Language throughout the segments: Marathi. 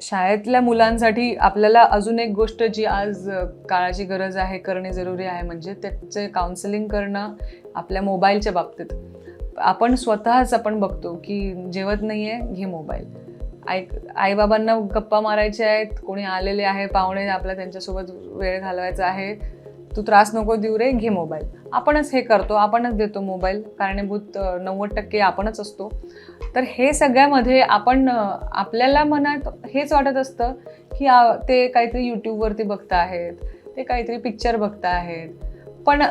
शाळेतल्या मुलांसाठी आपल्याला अजून एक गोष्ट जी आज काळाची गरज आहे करणे जरुरी आहे म्हणजे त्याचे काउन्सिलिंग करणं आपल्या मोबाईलच्या बाबतीत. आपण स्वतःच आपण बघतो की जेवत नाही आहे घे मोबाईल आई आईबाबांना गप्पा मारायचे आहेत कोणी आलेले आहे पाहुणे आपला त्यांच्यासोबत वेळ घालवायचा आहे. तू त्रास नको देऊ रे घे मोबाईल. आपणच हे करतो आपणच देतो मोबाईल. कारणीभूत नव्वद टक्के आपणच असतो. तर हे सगळ्यामध्ये आपण आपल्याला मनात हेच वाटत असतं की आ, ते काहीतरी यूट्यूबवरती बघता आहेत ते काहीतरी पिक्चर बघता आहेत पण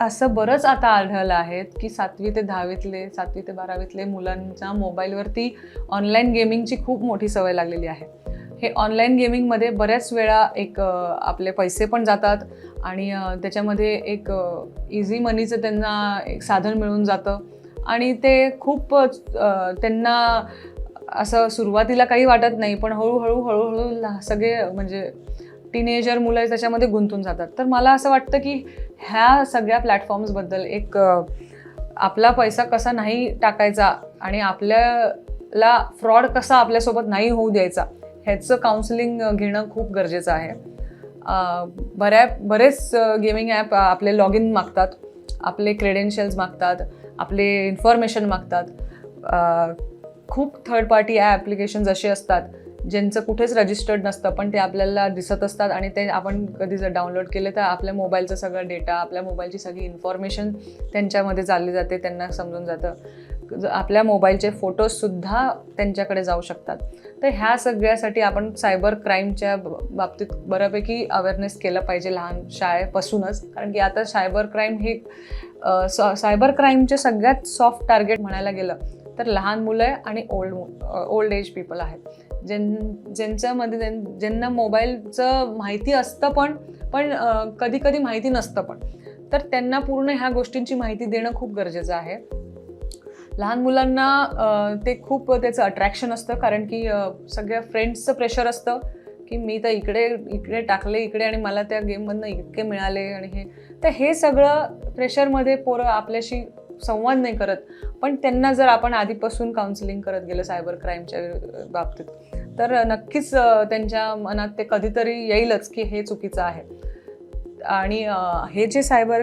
असं बरंच आता आढळलं आहेत की सातवी ते दहावीतले सातवी ते बारावीतले मुलांच्या मोबाईलवरती ऑनलाईन गेमिंगची खूप मोठी सवय लागलेली आहे. हे ऑनलाईन गेमिंगमध्ये बऱ्याच वेळा एक आपले पैसे पण जातात आणि त्याच्यामध्ये एक इझी मनीचं त्यांना एक साधन मिळून जातं. आणि ते खूप त्यांना असं सुरुवातीला काही वाटत नाही पण हळूहळू हळूहळू सगळे म्हणजे टीनेजर मुलं त्याच्यामध्ये गुंतून जातात. तर मला असं वाटतं की ह्या सगळ्या प्लॅटफॉर्म्सबद्दल एक आपला पैसा कसा नाही टाकायचा आणि आपल्याला फ्रॉड कसा आपल्यासोबत नाही होऊ द्यायचा ह्याचं काउन्सिलिंग घेणं खूप गरजेचं आहे. बऱ्या बरेच गेमिंग ॲप आपले लॉग इन मागतात आपले क्रेडेन्शियल्स मागतात आपले इन्फॉर्मेशन मागतात. खूप थर्ड पार्टी ॲप्लिकेशन्स असे असतात ज्यांचं कुठेच रजिस्टर्ड नसतं पण ते आपल्याला दिसत असतात आणि ते आपण कधी जर डाउनलोड केले तर आपल्या मोबाईलचा सगळा डेटा आपल्या मोबाईलची सगळी इन्फॉर्मेशन त्यांच्यामध्ये चालली जाते त्यांना समजून जातं. आपल्या मोबाईलचे फोटोजसुद्धा त्यांच्याकडे जाऊ शकतात. तर ह्या सगळ्यासाठी आपण सायबर क्राईमच्या ब- बाबतीत बऱ्यापैकी अवेअरनेस केलं पाहिजे लहान शाळेपासूनच. कारण की आता सायबर क्राईम हे सॉ सायबर क्राईमचे सगळ्यात सॉफ्ट टार्गेट म्हणायला गेलं तर लहान मुलं आहे आणि ओल्ड ओल्ड एज पीपल आहेत. ज्यां ज्यांच्यामध्ये ज्यां- ज्यांना मोबाईलचं माहिती असतं पण पण कधी कधी माहिती नसतं पण. तर त्यांना पूर्ण ह्या गोष्टींची माहिती देणं खूप गरजेचं आहे. लहान मुलांना ते खूप त्याचं अट्रॅक्शन असतं कारण की सगळ्या फ्रेंड्सचं प्रेशर असतं की मी तर इकडे इकडे टाकले इकडे आणि मला त्या गेममधनं इतके मिळाले आणि हे. तर हे सगळं प्रेशरमध्ये पोरं आपल्याशी संवाद नाही करत. पण त्यांना जर आपण आधीपासून काउन्सिलिंग करत गेलं सायबर क्राईमच्या बाबतीत तर नक्कीच त्यांच्या मनात ते कधीतरी येईलच की हे चुकीचं आहे. आणि हे जे सायबर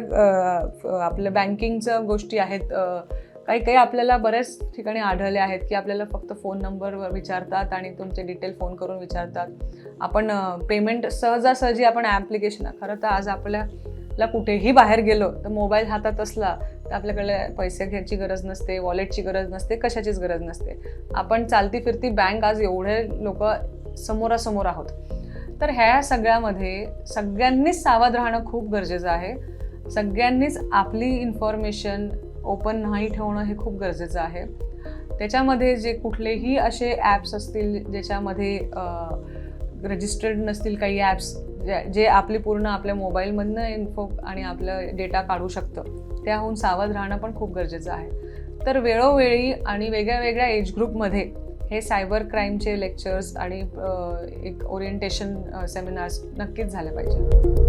आपलं बँकिंगचं गोष्टी आहेत काही काही आपल्याला बऱ्याच ठिकाणी आढळले आहेत की आपल्याला फक्त फोन नंबरवर विचारतात आणि तुमचे डिटेल फोन करून विचारतात. आपण पेमेंट सहजासहजी आपण ॲप्लिकेशन खरं तर आज आपल्याला कुठेही बाहेर गेलो तर मोबाईल हातात असला तर आपल्याकडे पैसे घ्यायची गरज नसते वॉलेटची गरज नसते कशाचीच गरज नसते. आपण चालती फिरती बँक आज एवढे लोक समोरासमोर आहोत. तर ह्या सगळ्यामध्ये सगळ्यांनीच सावध राहणं खूप गरजेचं आहे. सगळ्यांनीच आपली इन्फॉर्मेशन ओपन नाही ठेवणं हे खूप गरजेचं आहे. त्याच्यामध्ये जे कुठलेही असे ॲप्स असतील ज्याच्यामध्ये रजिस्टर्ड नसतील काही ॲप्स जे आपली पूर्ण आपल्या मोबाईलमधनं इन्फो आणि आपलं डेटा काढू शकतं त्याहून सावध राहणं पण खूप गरजेचं आहे. तर वेळोवेळी आणि वेगळ्या वेगळ्या एज ग्रुपमध्ये हे सायबर क्राईमचे लेक्चर्स आणि एक ओरिएंटेशन सेमिनार्स नक्कीच झाले पाहिजे.